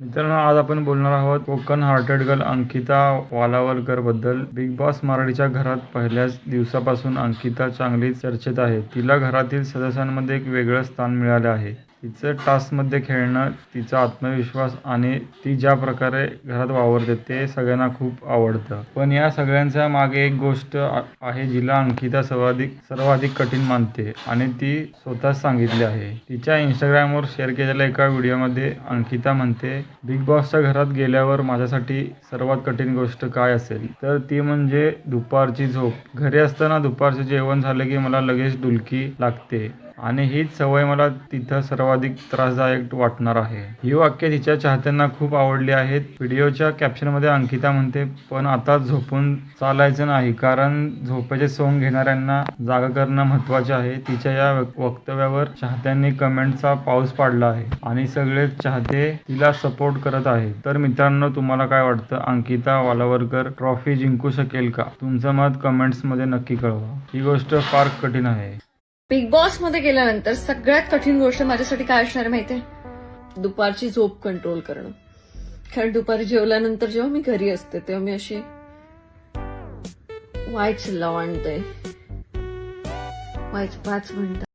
मित्रांनो आज आपण बोलणार आहोत कोकण हार्टेड गर्ल अंकिता वालावलकरबद्दल बिग बॉस मराठीच्या घरात पहिल्याच दिवसापासून अंकिता चांगलीच चर्चेत आहे. तिला घरातील सदस्यांमध्ये एक वेगळं स्थान मिळालं आहे. तिचं टास्कमध्ये खेळणं तिचा आत्मविश्वास आणि ती ज्या प्रकारे घरात वावरते ते सगळ्यांना खूप आवडतं. पण या सगळ्यांच्या मागे एक गोष्ट आहे जिला अंकिता सर्वाधिक सर्वाधिक कठीण मानते आणि ती स्वतःच सांगितली आहे. तिच्या इंस्टाग्रामवर शेअर केलेल्या एका व्हिडिओमध्ये अंकिता म्हणते बिग बॉसच्या घरात गेल्यावर माझ्यासाठी सर्वात कठीण गोष्ट काय असेल? तर ती म्हणजे दुपारची झोप. घरी असताना दुपारचे जेवण झाले की मला लगेच डुलकी लागते. आणि हीच सवय मला तिथं सर्वाधिक त्रासदायक वाटणार आहे. ही वाक्य तिच्या चाहत्यांना खूप आवडली आहेत. व्हिडिओच्या कॅप्शनमध्ये अंकिता म्हणते पण आता झोपून चालायचं नाही कारण झोपेचे सोंग घेणाऱ्यांना जागा करणं महत्त्वाचे आहे. तिच्या या वक्तव्यावर चाहत्यांनी कमेंटचा पाऊस पाडला आहे आणि सगळे चाहते तिला सपोर्ट करत आहेत. तर मित्रांनो तुम्हाला काय वाटतं? अंकिता वालावरकर ट्रॉफी जिंकू शकेल का? तुमचं मत कमेंट्समध्ये नक्की कळवा. ही गोष्ट फार कठीण आहे. बिग बॉसमध्ये गेल्यानंतर सगळ्यात कठीण गोष्ट माझ्यासाठी काय असणार माहितीये? दुपारची झोप कंट्रोल करणं. कारण दुपारी जेवल्यानंतर जेव्हा मी घरी असते तेव्हा मी अशी व्हायच लावणते वायच पाच मिनिटं.